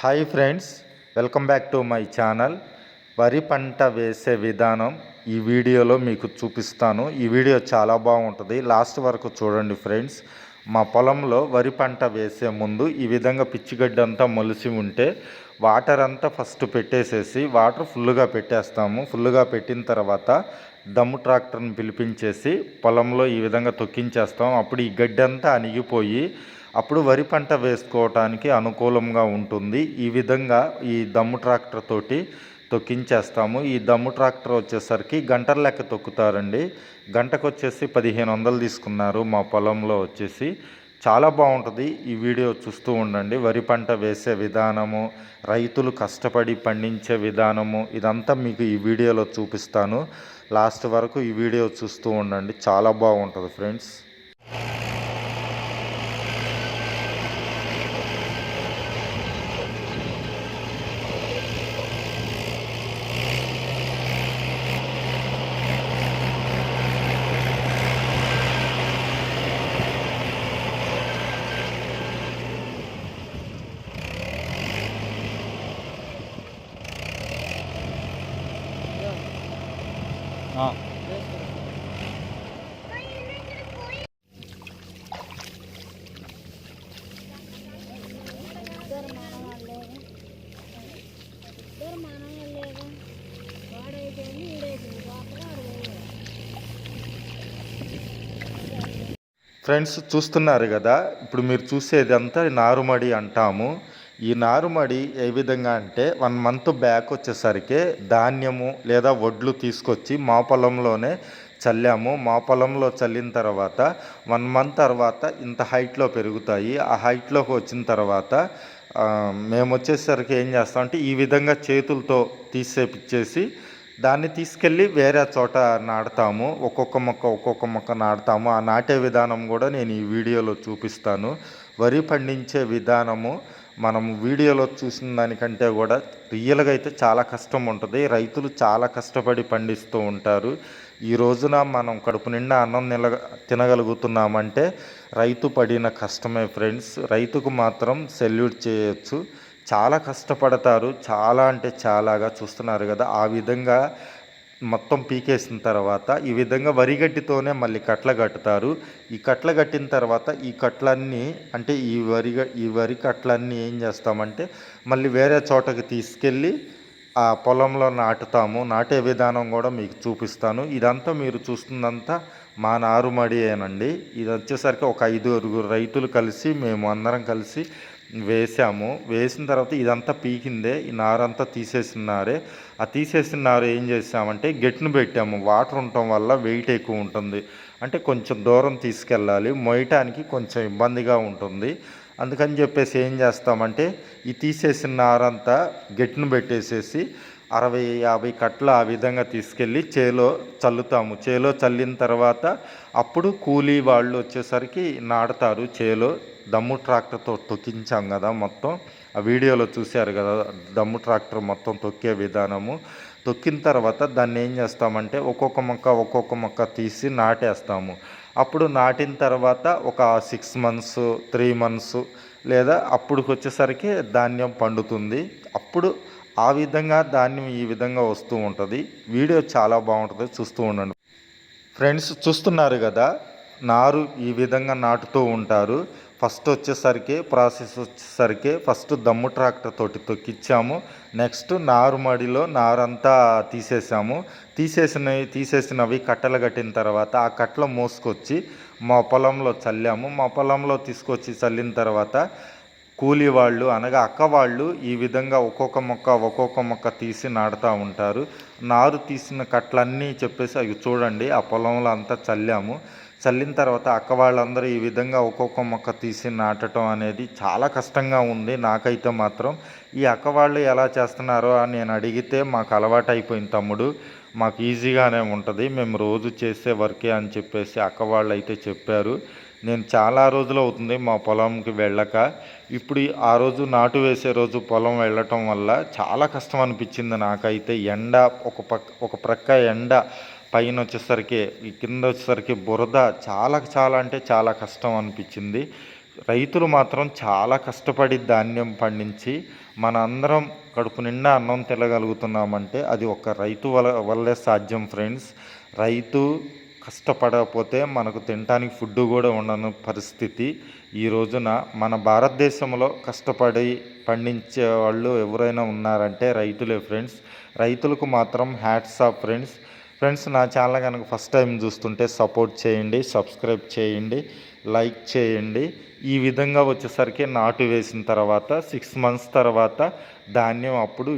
Hi friends welcome back to my channel. వరి పంట వేసే విధానం ఈ వీడియోలో మీకు చూపిస్తాను. ఈ వీడియో చాలా బాగుంటుంది. లాస్ట్ వరకు చూడండి ఫ్రెండ్స్. మా పొలంలో వరి పంట వేసే ముందు ఈ విధంగా పిచ్చిగడ్డి అంతా మొలిసి ఉంటే వాటర్ అంతా ఫస్ట్ పెట్టేసేసి వాటర్ ఫుల్గా పెట్టేస్తాము. ఫుల్గా పెట్టిన తర్వాత దమ్ము ట్రాక్టర్ని పిలిపించేసి పొలంలో ఈ విధంగా తొక్కించేస్తాం. అప్పుడు ఈ గడ్డి అంతా అణిగిపోయి అప్పుడు వరి పంట వేసుకోవటానికి అనుకూలంగా ఉంటుంది. ఈ విధంగా ఈ దమ్ము ట్రాక్టర్ తోటి తొక్కించేస్తాము. ఈ దమ్ము ట్రాక్టర్ వచ్చేసరికి గంటల లెక్క తొక్కుతారండి. గంటకు వచ్చేసి పదిహేను వందలు తీసుకున్నారు. మా పొలంలో వచ్చేసి చాలా బాగుంటుంది. ఈ వీడియో చూస్తూ ఉండండి. వరి పంట వేసే విధానము రైతులు కష్టపడి పండించే విధానము ఇదంతా మీకు ఈ వీడియోలో చూపిస్తాను. లాస్ట్ వరకు ఈ వీడియో చూస్తూ ఉండండి. చాలా బాగుంటుంది ఫ్రెండ్స్. ఫ్రెండ్స్ చూస్తున్నారు కదా ఇప్పుడు మీరు చూసేదంతా నారుమడి అంటాము. ఈ నారుమడి ఏ విధంగా అంటే వన్ మంత్ బ్యాక్ వచ్చేసరికి ధాన్యము లేదా వడ్లు తీసుకొచ్చి మా పొలంలోనే చల్లాము. మా పొలంలో చల్లిన తర్వాత వన్ మంత్ తర్వాత ఇంత హైట్లో పెరుగుతాయి. ఆ హైట్లోకి వచ్చిన తర్వాత మేము వచ్చేసరికి ఏం చేస్తామంటే ఈ విధంగా చేతులతో తీసేపిచ్చేసి దాన్ని తీసుకెళ్ళి వేరే చోట నాటుతాము. ఒక్కొక్క మొక్క ఒక్కొక్క మొక్క నాటుతాము. ఆ నాటే విధానం కూడా నేను ఈ వీడియోలో చూపిస్తాను. వరి పండించే విధానము మనం వీడియోలో చూసిన దానికంటే కూడా రియల్గా అయితే చాలా కష్టం ఉంటుంది. రైతులు చాలా కష్టపడి పండిస్తూ ఉంటారు. ఈ రోజున మనం కడుపు నిండా అన్నం నిల తినగలుగుతున్నామంటే రైతు పడిన కష్టమే ఫ్రెండ్స్. రైతుకు మాత్రం సెల్యూట్ చేయొచ్చు. చాలా కష్టపడతారు. చాలా అంటే చాలాగా చూస్తున్నారు కదా. ఆ విధంగా మొత్తం పీకేసిన తర్వాత ఈ విధంగా వరిగడ్డితోనే మళ్ళీ కట్ల కట్టుతారు. ఈ కట్ల కట్టిన తర్వాత ఈ కట్లన్నీ అంటే ఈ వరి ఈ వరి కట్లన్నీ ఏం చేస్తామంటే మళ్ళీ వేరే చోటకి తీసుకెళ్ళి ఆ పొలంలో నాటుతాము. నాటే విధానం కూడా మీకు చూపిస్తాను. ఇదంతా మీరు చూస్తుందంతా మా నారుమడియేనండి ఇది వచ్చేసరికి ఒక ఐదుగురు రైతులు కలిసి మేము అందరం కలిసి వేసాము. వేసిన తర్వాత ఇదంతా పీకిందే. ఈ నారంతా తీసేసినారే. ఆ తీసేసిన నారు ఏం చేసామంటే గెట్ను పెట్టాము. వాటర్ ఉండటం వల్ల వెయిట్ ఎక్కువ ఉంటుంది. అంటే కొంచెం దూరం తీసుకెళ్ళాలి. మొయ్యటానికి కొంచెం ఇబ్బందిగా ఉంటుంది. అందుకని చెప్పేసి ఏం చేస్తామంటే ఈ తీసేసిన నారంతా గెట్ను పెట్టేసేసి అరవై యాభై కట్ల ఆ విధంగా తీసుకెళ్ళి చేలో చల్లుతాము. చేలో చల్లిన తర్వాత అప్పుడు కూలీ వాళ్ళు వచ్చేసరికి నాటుతారు. చేలో దమ్ము ట్రాక్టర్తో తొక్కించాం కదా మొత్తం. ఆ వీడియోలో చూశారు కదా దమ్ము ట్రాక్టర్ మొత్తం తొక్కే విధానము. తొక్కిన తర్వాత దాన్ని ఏం చేస్తామంటే ఒక్కొక్క మొక్క ఒక్కొక్క మొక్క తీసి నాటేస్తాము. అప్పుడు నాటిన తర్వాత ఒక సిక్స్ మంత్స్ త్రీ మంత్స్ లేదా అప్పుడుకి వచ్చేసరికి ధాన్యం పండుతుంది. అప్పుడు ఆ విధంగా ధాన్యం ఈ విధంగా వస్తూ ఉంటుంది. వీడియో చాలా బాగుంటుంది చూస్తూ ఉండండి. ఫ్రెండ్స్ చూస్తున్నారు కదా నారు ఈ విధంగా నాటుతూ ఉంటారు. ఫస్ట్ వచ్చేసరికి ప్రాసెస్ వచ్చేసరికి ఫస్ట్ దమ్ము ట్రాక్టర్ తోటి తొక్కిచ్చాము. నెక్స్ట్ నారు మడిలో నారంతా తీసేసాము. తీసేసినవి తీసేసినవి కట్టలు కట్టిన తర్వాత ఆ కట్టలు మోసుకొచ్చి మా పొలంలో చల్లాము. మా పొలంలో తీసుకొచ్చి చల్లిన తర్వాత కూలీ వాళ్ళు అనగా అక్క వాళ్ళు ఈ విధంగా ఒక్కొక్క మొక్క ఒక్కొక్క మొక్క తీసి నాడుతూ ఉంటారు. నారు తీసిన కట్లన్నీ చెప్పేసి అవి చూడండి ఆ పొలంలో అంతా చల్లాము. చల్లిన తర్వాత అక్క వాళ్ళందరూ ఈ విధంగా ఒక్కొక్క మొక్క తీసి నాటడం అనేది చాలా కష్టంగా ఉంది. నాకైతే మాత్రం ఈ అక్క వాళ్ళు ఎలా చేస్తున్నారో అని నేను అడిగితే మాకు అలవాటు అయిపోయింది తమ్ముడు. మాకు ఈజీగానే ఉంటుంది. మేము రోజు చేసే వర్కే అని చెప్పేసి అక్క వాళ్ళు అయితే చెప్పారు. నేను చాలా రోజులు అవుతుంది మా పొలంకి వెళ్ళక. ఇప్పుడు ఆ రోజు నాటు వేసే రోజు పొలం వెళ్ళటం వల్ల చాలా కష్టం అనిపించింది నాకైతే. ఎండ ఒక పక్క ఒక ప్రక్క ఎండ పైన వచ్చేసరికి ఈ కింద వచ్చేసరికి బురద చాలా చాలా అంటే చాలా కష్టం అనిపించింది. రైతులు మాత్రం చాలా కష్టపడి ధాన్యం పండించి మన అందరం కడుపు నిండా అన్నం తినగలుగుతున్నామంటే అది ఒక రైతు వల్ల వల్లే సాధ్యం ఫ్రెండ్స్. రైతు కష్టపడకపోతే మనకు తినడానికి ఫుడ్ కూడా ఉండని పరిస్థితి. ఈ రోజున మన భారతదేశంలో కష్టపడి పండించే వాళ్ళు ఎవరైనా ఉన్నారంటే రైతులే ఫ్రెండ్స్. రైతులకు మాత్రం హ్యాట్స్ ఆఫ్ ఫ్రెండ్స్. ఫ్రెండ్స్ నా ఛానల్ కనుక ఫస్ట్ టైం చూస్తుంటే సపోర్ట్ చేయండి సబ్స్క్రైబ్ చేయండి లైక్ చేయండి. ఈ విధంగా వచ్చేసరికి నాటు వేసిన తర్వాత సిక్స్ మంత్స్ తర్వాత ధాన్యం అప్పుడు